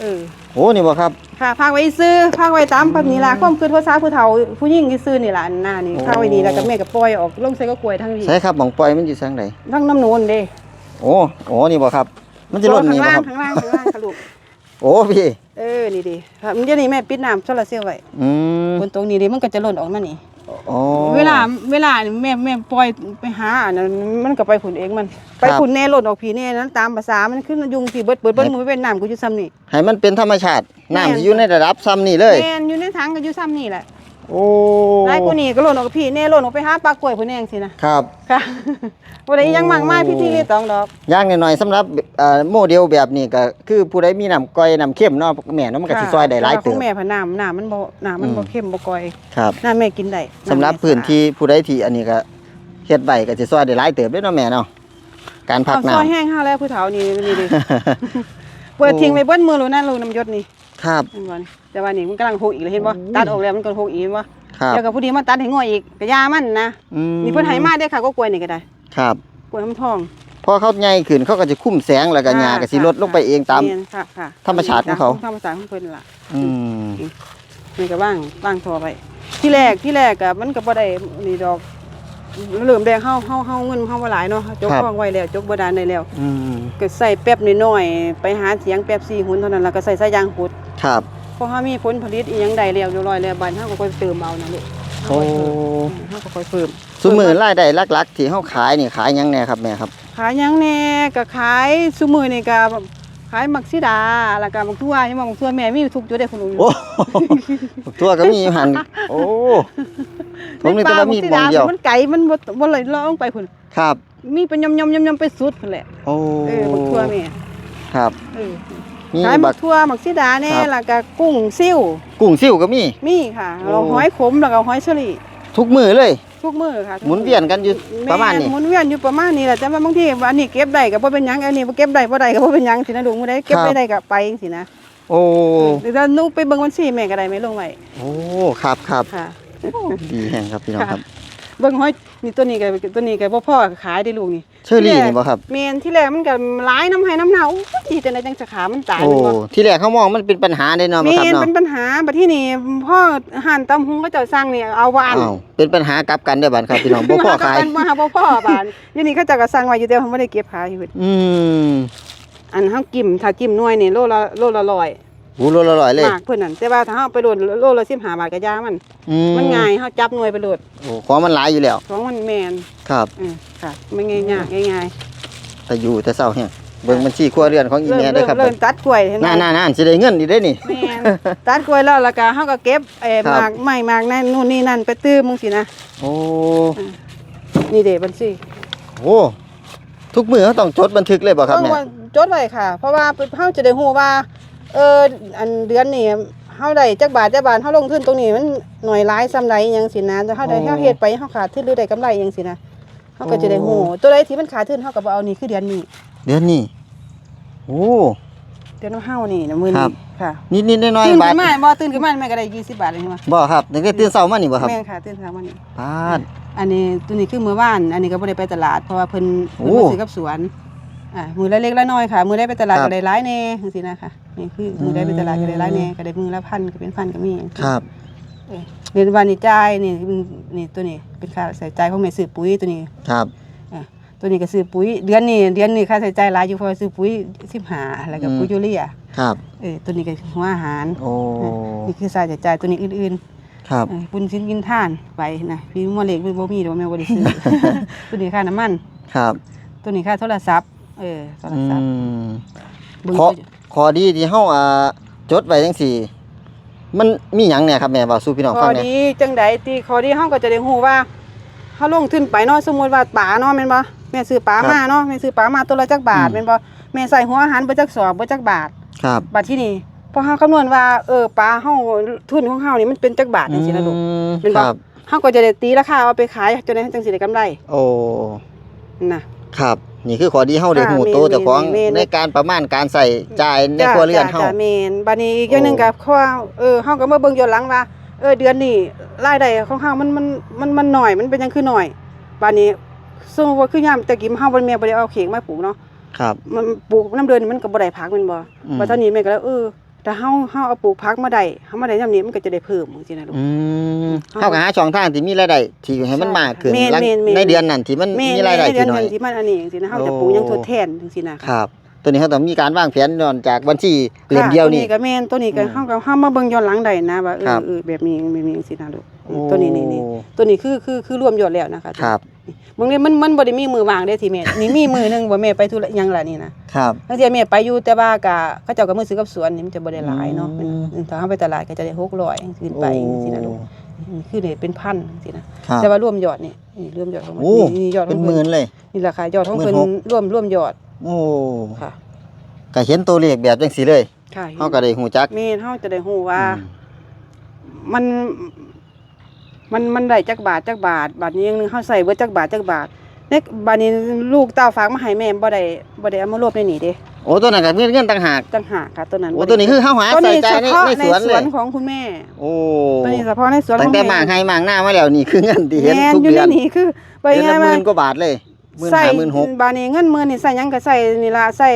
เออโหนี่บ่ครับค่ะพากไว้ซื้อพากไว้ตามแบบนี้ล่ะความคิดภาษาผู้เฒ่าผู้หญิงที่ซื้อนี่ล่ะอันหน้านี่โอ้พากไว้นี่แล้วก็แม่ก็ปล่อยออกลงใส่ก็กล้วยทั้งนี้ใช่ครับหม่องปล่อยมันอยู่ทางใดทั้งน้ำนูนเด้ โอ้โอ้นี่บ่ครับ มันจะหล่นนี่บ่ข้างล่าคงรับข้างล่างข้างล่างค่ะลูกโอ้พี่ เออนี่ดิครับเดี๋ยวนี้แม่ปิดน้ำโซลาร์เซลล์ไว้อืมบนตรงนี้ดิมันก็จะหล่นออกมานี่อ๋อเวลาเวลาแม่แม่ปล่อยไปหาอันนั้นมันก็ไปผุนเองมัน ไปครับผุนแน่หล่นออกผีแน่นั้นตามภาษามันขึ้นยุงที่เบิดเบิดเบิดมือเป็นน้ำกูอยู่ซ้ำนี่ให้มันเป็นธรรมชาติแม่นน้ำสิอยู่ในระดับซ้ำนี่เลย แม่นอยู่ในถังก็อยู่ซ้ำนี่แหละ โอ้นายกูนี่ก็หล่นออกกับผีแน่หล่นออกไปหาปลากล้วยผุนเองสินะครับ ค่ะวันนี้ยังมากมายพิธีรีตองดอกอย่างน้อยๆสำหรับเอ่อโมเดลแบบนี้ก็คือผู้ใดมีน้ำก้อยน้ำเข้มเนาะแม่เนาะมันก็สิซอยได้หลายขเติอบงแม่ผน้ำน้ำมันบ่น้ำมันบ่อืม เข้มบ่ก่อยครับน้ำแม่กินได้สำหรับพื้นที่ผู้ใดที่อันนี้ก็เฮ็ดไว้ก็สิซอยได้หลายเติบเด้อเนาะแม่เนาะการพัผักกน้ำซอยแห้งห้าแล้วผู้เฒ่านี่นี่ดิ เปิดทิ้งไปเบิ้มือรู้นั่นรู้น้ำยศนี่ ครับเห็นบ่นี่แต่ว่านี่มันกำลังโหกอีกเลยเห็นบ่โอ้ยตัดออกแล้วมันก็โหกอีกเห็นบ่ครับแล้วก็ผู้ดีมาตัดให้ง่อยอีกก็ยามันนะอืมนี่เพิ่นให้มาได้อค่ะก็กล้วยนี่ก็ได้ครับกล้วยหอมทองพอเขาใหญ่ขึ้นเขาก็จะคุ้มแสงแล้วก็หญ้าก็สิลดลงไปเองตาม แนค่ะค่ะธรรมชาติของเขา ธรรมชาติของเพิ่นล่ะ อืมนี่ก็ว่างว่างทอไปที่แรกที่แรกก็มันก็บ่ได้นี่ดอกเริ่มแดงเฮาเฮาเฮาเงินเฮาบ่หลายเนาะจกคล้องไว้แล้วจกบ่ดานได้แล้วอืมก็ใส่แป๊บน้อยๆไปหาเสียงแป๊บ4หุ่นเท่านั้นแล้วก็ใส่สายยางหด ครับพอเฮามีผลผลิตอีหยังได้แล้วเรียบร้อยแล้วบัดเฮาก็ค่อยเติมเอานะลูกโอ้ เฮาก็ค่อยเพิ่มซุมื้อรายได้หลักๆ ที่เฮาขายนี่ขายหยังแน่ครับแม่ครับ ขายหยังแหน่ก็ขายซุมื้อนี่ก็ขายมักซิดาแล้วก็มักทั่วยังมักทั่วแม่มีทุกจุดเด้คุณลุง โอ้ ตัวก็มีอยู่หั่นโอ้ ผมนี่แต่ว่ามีในบ่ป่องมักซิเดียว มันไก่มันบ่บ่เลยลองไปพุ่นครับ มีเป็นยำๆๆๆไปสุดพุ่นแหละ โอ้เออมักทั่วแม่ครับ เออ มีขายบัมักก ทั่วมักซิดาแน่ครับ แล้วก็กุ้งซิ่วกุ้งซิ่วก็มี มีค่ะโอ้ เราหอยขมแล้วก็หอยเชอรี่ทุกมื้อเลย ทุกมื้อค่ะทุกหมุนเวียนกันอยู่ประมาณนี้แหมุนเวียนอยู่ประมาณนี้แหละแต่ว่าบางทีว่าอันนี้เก็บได้ก็บ่เป็นหยังอันนี้บ่เก็บได้บ่ได้ก็บ่เป็นหยังสินะลุงบ่ได้เก็บครับได้ได้ก็ไปจังซี่นะโอ้เดี๋ยวหนูไปเบิ่งวันซี่แม่ก็ได้ไม่ลงไว้โอ้ครับครับค่ะ ดีแฮงครับพี่น้องครับ เบิ่งหอยนี่ตัวนี้ก็ตัวนี้ก็บ่พอขายได้ลูกนี่ เชอรี่นี่บ่ครับแม่นที่แรกมันก็หลายน้ำให้น้ำหนาอู้ที่จังไดจังสาขามันตายโอ้แม่นบ่ที่แรกเขามองมันเป็นปัญหาได้เนาะบ่แม่ครับนเนาะเป็นปัญหาบัดที่นี่พ่อหั่นตำหุงก็เจ้าสร้างนี่เอาว่าอันอ้าวเป็นปัญหากลับกันเด้อบัดครับพี่น้องบ่พอขายมาหาบ่พ่อบานอยู่นี่เขาเจ้าก็สั่งไว้อยู่แต่เขาบ่ได้เก็บขายอยู่อืมอันเฮากิมถ้ากิมหน่วยนี่โลละโลละร้อย หูโลละร้อยเลยมากเพิ่นนั่นแต่ว่าถ้าเฮาไปโดนโลละ15บาทก็ยามัน อืมันง่ายเฮาจับหน่วยไปโลดโอ้ของมันหลายอยู่แล้ว ของมันแม่นครับเออค่ะไม่ง่ายยากง่ายแต่อยู่แต่เช้าแฮงเบิ่งบัญชีครัวเรือนของๆอีเริ่มแม่เด้เริ่อมครับเริ่มตัดกล้วยเห็นไหมน่าๆๆสิได้เงินดีเด้นี่ แม่นตัดกล้วยแล้วแล้วก็เฮาก็เก็บเอ่อครับ หมากไม้หมากนั่นนู่นนี่นั่นไปตื้มมึงสินะโอ้นี่เด้บัญชีโอ้ทุกมื้อเขาต้องจดบันทึกเลยบ่ครับต้องแม่ว่าจดไว้ค่ะ เพราะว่าเฮาจะได้ฮู้ว่า เอออันเดือนนี้เฮาได้จักบาทจักบาทเฮาลงทุนตรงนี้มันหน่อยหลายซำใดอิหยังสินะแต่เฮาได้เฮาเฮ็ดไปเฮาขาดทุนหรือได้กำไรอิหยังสินะเฮาก็จะได้ฮู้ตัวใดที่มันขาดทุนเฮาก็บ่เอานี่คือเดือนนี้ เดือนนี้โอ้ เดือนของเฮานี่นะมื้อครันี้บ ค่ะนิดๆน้อยตื่นๆบาทขึ้นมาบ่ตื่นขึ้นมาแม่ก็ได้20บาทเลยใช่ไหมบ่ครับตั้งแต่ตื่นเช้ามานี่บ่ครับแม่นค่ะตื่นเช้ามานี่ปาดอันนี้ตัวนี้คือมื้อวาน อันนี้ก็บ่ได้ไปตลาดเพราะว่าเพิ่นโอ้เพิ่นมาซื้อกับสวน อ่ามื้อละเล็กละน้อยค่ะ มื้อได้ไปตลาดครับก็ได้หลายแน่จังซี่นะคะนี่คือมื้อได้ไปตลาดก็ได้หลายแน่ก็ได้มื้อละพันก็เป็นพันก็มีครับเออเดือนวันนี้จ่ายนี่นี่ตัวนี้เป็นค่าใส่จ่ายของแม่ซื้อปุ๋ยตัวนี้ครับตัวนี้ก็ซื้อปุ๋ยเดือนนี้เดือนนี้ค่าใช้จ่ายหลายอยู่เพราะว่าซื้อปุ๋ย15แล้วก็ปุ๋ยยูเรียครับเออตัวนี้ก็หัวอาหารโอ้นี่คือค่าใช้จ่ายตัวนี้อื่นครับๆเออบุญชิ้นกินท่านไปนะพี่มะเล็กบ่มีดอกแม่บ่ได้ซื้อตัวนี้ค่าน้ำมันครับ ตัวนี้ค่าโทรศัพท์ เออโทรอืศัพท์มเบิ่งขอตัวขอดีที่เฮาอ่าจดไว้จังซี่ มันมีหยังเนี่ยครับแม่เว้าสู่พี่น้องข้ฟัองแหน่ดีจังใดที่ข้อดีเฮาก็จะได้ฮู้ว่าเฮาลงทุนไปเนาะสมมุติว่าปลาเนาะแม่นบ่แม่ซื้อปลามาเนาะแม่ซื้อปลามาตัวละจักบาทแม่นบ่แม่ใส่หัวอาหารบ่จักสอบบ่จักบาท ครับบาทที่นี่พอเฮาคำนวณว่าเออปลาเฮาทุนของเฮานี่มันเป็นจักบาทจังซี่นะลูกอืมเป็นคบ่รับ เฮาก็จะได้ตีราคาเอาไปขายจนได้จังสิได้กำไรโอ้ น่ะครับ นี่คือขอดีเฮาได้ค่ะฮู้แม่นโตวเจ้าของแม่นในการประมาณการใส่จ่ายในครัวเรือนเฮาจ้ะแม่นบัดนี้อีกอย่างหนึงโอ้ก็เพราะว่าเออเฮาก็มาเบิ่งย้อนหลังว่าเออเดือนนี้รายได้ของเฮามันมันมันมันน้อยมันเป็นหยังคือน้อยบัดนี้สมมุติว่าคือยามตะกี้เฮาบ่แม่บ่ได้เอาเข่งมาปลูกเนาะครับ มันปลูกน้ำเดือนนี่มันก็บ่ได้ผักแม่นบ่อืมว่าเท่านี้แม่ก็เลยเออ ถ้าเฮาเฮาเอาปลูกผักมาได้เฮามาได้ยามนี้มันก็จะได้เพิ่มจังซี่นะลูก อืมเอาเฮาก็หาช่องทางที่มีรายได้ที่ให้มันมากขึ้นแม่นหลังแม่นแม่น ในเดือนนั้นที่มันแม่มีรายได้ในเดืที่อนน้อยนั้นที่มันอันนี้จังซี่นะเฮาจะโอ้ปลูกหยังทดแทนจังซี่นะคค่ะรับ ตัวนี้เขาต้องมีการวางแผนนอนจากวันที่เล่มเดียวนี่ ค่ะตัวนี้ก็แม่นตัวนี้ก็อืมเฮาก็เฮามาเบิ่งย้อนหลังได้นะว่าเอครัอบ เออแบบนี้แบบนี้จังซี่นะลูกโอ้ ตัวนี้นี่นี่ตัวนี้คือคือคือรวมยอดแล้วนะคะครับบางทีมันมันบ่ได้มีมือวางเด้ทีแม่นี่มีมือหนึงบ่แม่ไปธุระหยังล่ะนี่นะครับบางทีแม่ไปอยู่แต่ว่าก็เขาเจ้าก็มือซื้อกับสวนนี่มันจะบ่ได้หลายเนาะอืมอืมถ้าเฮาไปตลาดก็จะได้600ขึ้นไปจังซี่นะลูกนี่คือเนี่ยเป็นพันจังซี่นะครับแต่ว่ารวมยอดนี่นี่รวมยอดของมันโอ้นี่นี่ยอดขเป็อนงหมื่เพิ่นนเลยนี่ราคายอดของเพิ่นหมื่นหกรวมรวมยอด โอ้ค่ะก็เห็นตัวเลขแบบจังซี่เลยค่ะเฮาก็ได้ฮู้จักแม่นเฮาจะได้ฮู้ว่าอืมมัน มันมันได้จักบาทจักบาทบาทนี้อย่างหนึงเฮาใส่เบิดจักบาทจักบาทเด็กบาทนี้ลูกเต้าฝากมาให้แม่บ่ได้บ่ได้เอามารวบในนี่เด้โอ้ตัวนั้นก็เงินเงินต่างหากต่างหากค่ะตัวนั้นโอ้ตัวนี้คือเฮาหาตัวใส่นี้ใจเฉในพาะในในสวนสเลวยนของคุณแม่ โอ้ตัวนี้เฉพาะในสวนขตั้องงแต่แม่มางให้มางหน้ามาแล้วนี่คือเงินที่เห็นแม่นทุกอยู่เดืในอนนี่คือไปเดือนละง่ายหว่ามื่นกว่าบาทเลยห มื่นใส่ห้าหมื่นหกบาทนี้เงินหมื่นนี่ใส่หยังก็ใส่นี่ล่ะใส่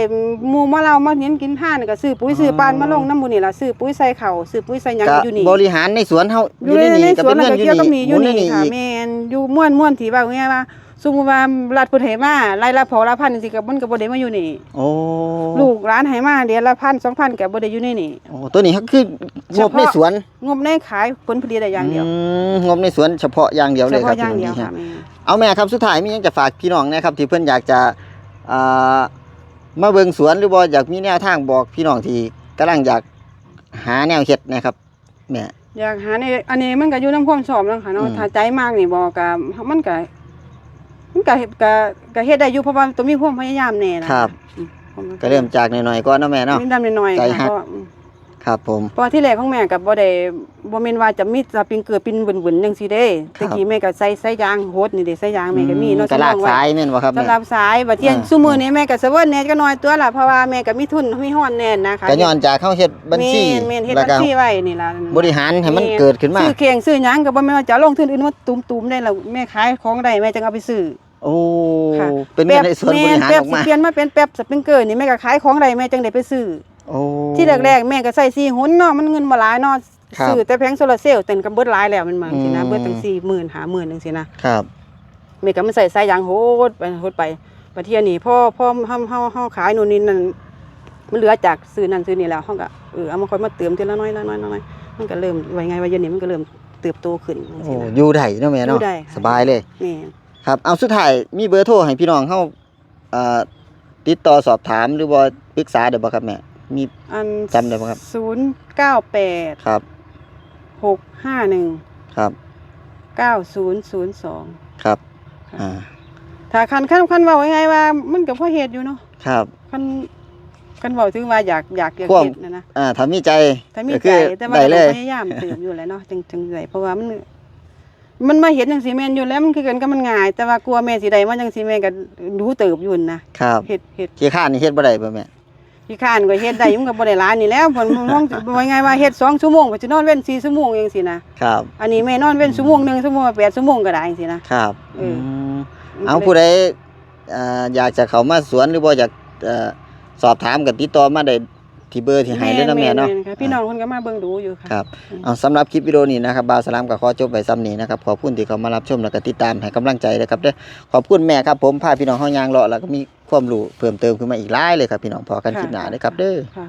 หมู่มาเรามาเห็นกินท่านก็ซื้อปุ๋ยซื้อปานมาลงน้ำบุนี่ล่ะซื้อปุ๋ยใส่ข้าวซื้อปุ๋ยใส่หยังก็อยู่นี่บริหารในสวนเฮาออยู่ยู่ในในนี่ในก็สวเป็นนแล้วเงินก็อยู่เกี่ยวกับนี่หนี้อหมุยู่นในนี่นี่ค่ะอีก แม่นอยู่ม่วนม่วนที่ว่าไงว่า สมมุติว่ารายเพิ่นให้มารายละพอละพันสิก็มันก็บ่ได้มาอยู่นี่ โอ้ลูกหลานให้มาเดือนละพันสองพันก็บ่ได้อยู่ในนี่ โอ้ตัวนี้ก็คืองบในสวนงบในขายผลผลิตได้อย่างเดียวอืมงบในสวนเฉพาะอย่างเดียวเฉเลยคพาะรับอย่างเดียวพี่น้ค่ะองแม่เอาแม่ครับสุดท้ายมีหยังจะฝากพี่น้องนะครับที่เพิ่นอยากจะอ่ามาเบิ่งสวนหรือบ่อยากมีแนวทางบอกพี่น้องที่กำลังอยากหาแนวเฮ็ดนะครับแม่ อยากหาในอันนี้มันก็อยู่นำความชอบแล้วค่ะเนาะอืมถ้าใจมากนี่บ่ก็มันก็ มันก็ก็ก็เฮ็ดได้อยู่เพราะว่าต้องมีความพยายามแน่นะครับ อืมก็เริ่มจากน้อยๆก่อนเนาะแม่เนาะมีดำน้อยๆใจค่ะฮัก เพราะอืมครับผม เพราะว่าที่แรกของแม่ก็บ่ได้บ่แม่นว่าจะมีสปริงเกอร์ปินเบิ่นๆจังซี่เด้ครัตะบกี้แม่ก็ใส่ใส่ยางโฮดนี่เด้ใส่ยางแม่ก็มีเนาะกระลากสำรองไว้สายแม่นบ่ครับสำหแม่รับสายบัดเทียนอ่า ซุมื้อนี้แม่ก็เซิร์ฟเวอร์แหน่ก็น้อยตัวล่ะเพราะว่าแม่ก็มีทุนมีฮ้อนแน่นนะคะก็ย้อนจากเข้าเฮ็ดบัญชีแม่นๆเฮ็ดแล้วบัญก็ชีไว้นี่ล่ะบริหารให้มันเกิดขึ้นมา ซื้อเคียงซื้อหยังก็บ่แม่นว่าจะเอาลงทุนอื่นว่าตุ้มๆได้แล้วแม่ขายของได้แม่จังเอาไปซื้อ โอ้ค่ะเป็นเงินในส่วนบริหารแป๊ออกมาสิเปลี่ยนมาเป็นแป๊บสปริงเกอร์นี่แม่ก็ขายของได้แม่จังได้ไปซื้อโอ้ ที่แรกๆแม่ก็ใส่สี่หุ่นเนาะมันเงินบ่หลายเนาะครับซื้อแต่แผงโซลาร์เซลล์เต็นก็เบิดหลายแล้วมันมาจังซี่นะอืม เบิดตั้ง40,000 50,000จังซี่นะ ครับแม่ก็มาใส่สายยางโหดไปโหดไปบัดเทียนี้พอพอเฮาเฮาเฮาขายนู่นนี่นั่นมันเหลือจากซื้อนั่นซื้อนี่แล้วเฮาก็เออเอามาค่อยมาเติมทีละน้อยละน้อยละน้อยมันก็เริ่มไว้ไงว่าเดี๋ยวนี้มันก็เริ่มเติบโตขึ้นจังโอ้ซี่นะ อยู่ได้เนาะแม่อยู่เนาะได้ค่ะ สบายเลย นี่ ครับเอาสุดท้ายมีเบอร์โทรให้พี่น้องเฮาเอ่อติดต่อสอบถามหรือว่าปรึกษาได้บ่ครับแม่มี อันจำได้ปะครับ098ครับ651ครับ9002ครับค่ะอ่าถ้าคันคันคันเว้าไงว่า มันก็พอเฮ็ดอยู่เนาะครับ คันคันเว้าถึงว่าอยากอยากอยากความเฮ็ดนะนะอ่าถ้ามีใจแต่มีก็ใจคือแต่ว่าได้ก็เลต้อยงพยายามเติมอยู่แหล้วเนาะจังจังไดเพราะว่ามัน มันมาเห็นจังซี่แม่นอยู่แล้วมันคือกันก็มันง่าย แต่ว่ากลัวแม่สิได้มาจังซี่แม่ก็ดูเติบอยู่นะครับเฮ็ดเฮ็ดขี้ข้านนี่เฮ็ดบ่ได้บ่แม่ขี้ข้านก็เฮ็ดได้อยู่มันก็บ่ได้หลายนี่แล้วเพิ่นมองว่าไงว่าเฮ็ด2ชั่วโมงก็สินอนเว้น4ชั่วโมงจังซี่นะครับอันนี้แม่นอนเว้นชั่วโมงหนึงชั่วโมงละ8ชั่วโมงก็ได้จังซี่นะครับเอออืมเอาผู้ใดเอ่ออยากจะเข้ามาสวนหรือว่าอยากเอ่อสอบถามกับติดต่อมาได้ ที่เบอร์ที่ให้เลยนะแม่เนาะค่ะพี่น้องเพิ่นก็มาเบิ่งดูอยู่ค่ะครับเอาสำหรับคลิปวิดีโอนี้นะครับบาวสลามก็ขอจบไว้ซ้ำนี้นะครับขอบคุณที่เขามารับชมแล้วก็ติดตามให้กำลังใจนะครับเด้อขอบคุณแม่ครับผมพาพี่น้องเฮายางเลาะแล้วก็มีความรู้เพิ่มเติมขึ้นมาอีกหลายเลยครับพี่น้องพอกันคลิปหน้าเด้อครับเด้อ ค่ะ